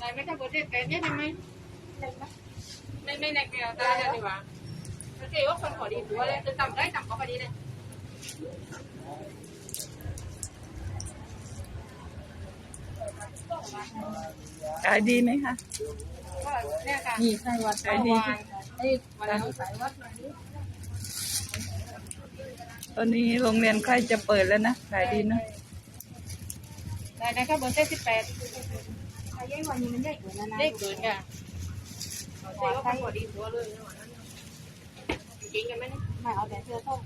ลายไม่ทำโปรเจกต์แต่เนี่ยทำไมไม่ไม่ในแกวตาเดีวดีกว่าโอเคว่าคนขอดีหัวเลยจะต่ได้ต่ำก็พอดีเลยขายดีไหมคะ เนี่ยค่ะนี่ไส้วัดขายดีเอ้ยวันนั้นสายวัดมาดิตอนนี้โรงเรียนใกล้จะเปิดแล้วนะขายดีเนอะได้ได้ครับบนเส้นสิบแปดใหญ่กว่านี้มันใหญ่กว่านั้นนะได้เกินค่ะเจ๊ก็พันกว่าดีตัวเลยจริงกันไหมเนี่ยไม่เอาแต่เสื้อส้ม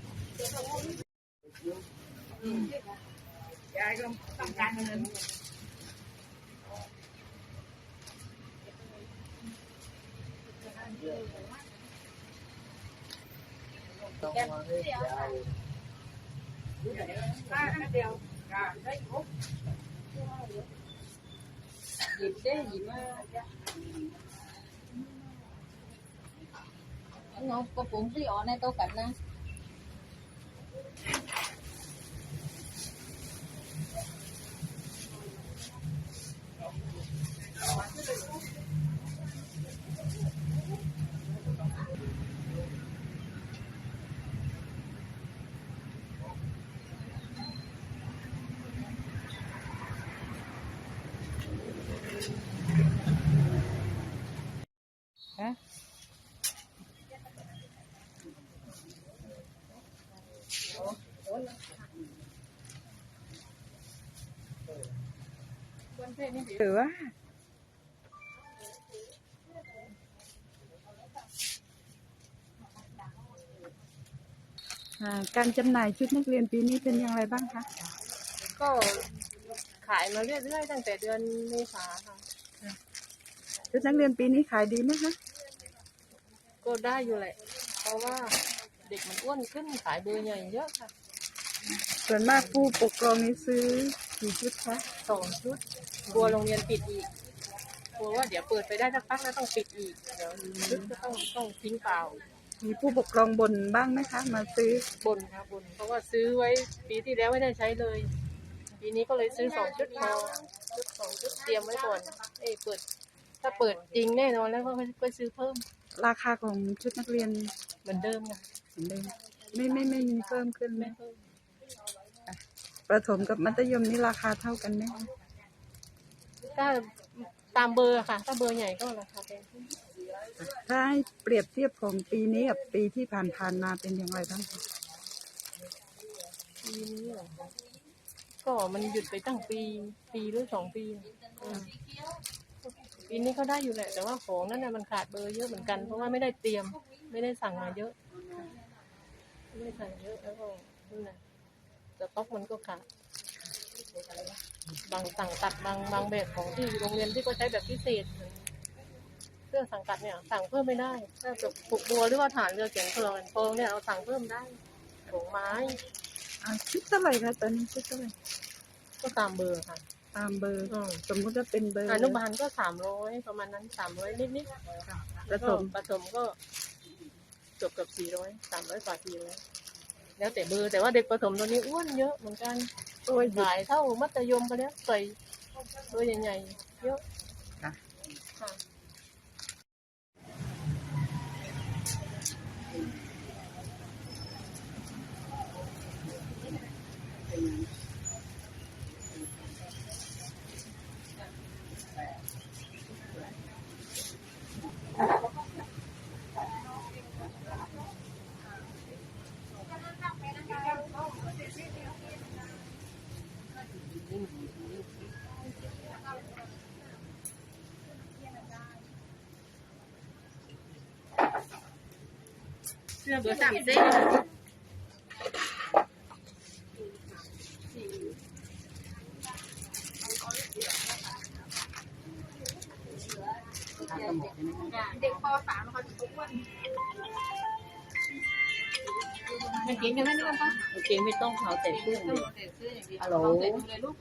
ยายก็ต้องการเงิน ป้าอันเดียวหยิบได้หยิบมา nó có bốn gì ở này tôi cắn nè ฮะหรือว่าอ่าการจำหน่ายชุดนักเรียนปีนี้เป็นอย่างไรบ้างคะ ก็ ขายมาเรื่อยๆตั้งแต่เดือนเมษาค่ะ ชุดนักเรียนปีนี้ขายดีไหมคะ ก็ได้อยู่แหละ เพราะว่าเด็กมันอ้วนขึ้นขายเบอร์ใหญ่เยอะค่ะส่วนมากผู้ปกครองนี้ซื้อกี่ชุดคะสองชุดกลัวโรงเรียนปิดอีกกลัวว่าเดี๋ยวเปิดไปได้สักพักแล้วต้องปิดอีกเดี๋ยวชุดก็ต้องต้องทิ้งเปล่ามีผู้ปกครองบ่นบ้างไหมคะ มาซื้อบนค่ะบนเพราะว่าซื้อไว้ปีที่แล้วไม่ได้ใช้เลย ปีนี้ก็เลยซื้อสองชุดพอชุดสองชุดเตรียมไว้ก่อนเอ้ยเปิด ถ้าเปิดจริงแน่นอนแล้วก็ก็ซื้อเพิ่มราคาของชุดนักเรียนเหมือนเดิมค่ะเหมือนเดิมไม่ไม่ไม่มีเพิ่มขึ้นไหมไม่เพิ่มประถมกับมัธยมนี่ราคาเท่ากันไหมคะถ้าตามเบอร์ค่ะ ถ้าเบอร์ใหญ่ก็ราคาแพงขึ้นถ้าให้เปรียบเทียบของปีนี้กับปีที่ผ่านๆมาเป็นอย่างไรบ้างคะปีนี้เหรอคะ ก็มันหยุดไปตั้งปี ปีหรือสองปีอืมปีนี้ก็ได้อยู่แหละ แต่ว่าของนั่นน่ะมันขาดเบอร์เยอะเหมือนกัน เพราะว่าไม่ได้เตรียม ไม่ได้สั่งมาเยอะไม่ได้สั่งเยอะแล้วก็นั่นแหละสต็อกมันก็ขาดบางสั่งตัดบางบางแบบของที่โรงเรียนที่เขาใช้แบบพิเศษเสื้อสังกัดเนี่ยสั่งเพิ่มไม่ได้ถ้าจะผูกบัวหรือว่าฐานเรือเขียนโคลนโปงเนี่ยเราสั่งเพิ่มได้ดอกไม้ อ่าชุดเท่าไหร่คะตอนนี้ชุดเท่าไหร่ก็ตามเบอร์ค่ะตามเบอร์อืมสมมุติว่าเป็นเบอร์อนุบาลก็สามร้อยประมาณนั้นสามร้อยนิดๆประถมประถมก็จบกับสี่ร้อยสามร้อยกว่าสี่ร้อยแล้วแต่เบอร์แต่ว่าเด็กประถมตัวนี้อ้วนเยอะเหมือนกันตัวหยิหบลายเท่ามัธยมไปแล้วใส่ตัวใหญ่ๆเยอะค่ะ เสื้อเบอร์สามเส้นเด็กป .3 เขาจะทุกวันไม่กินกันไหมนี่กันปะโอเคไม่ต้องเขาแต่เครื่องต้องเลยเสื้ออย่างเดียวฮัลโหลต้องใส่ถุงเลยลูก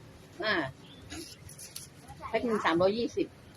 อ่าแพ็คหนึ่งสามร้อยยี่สิบ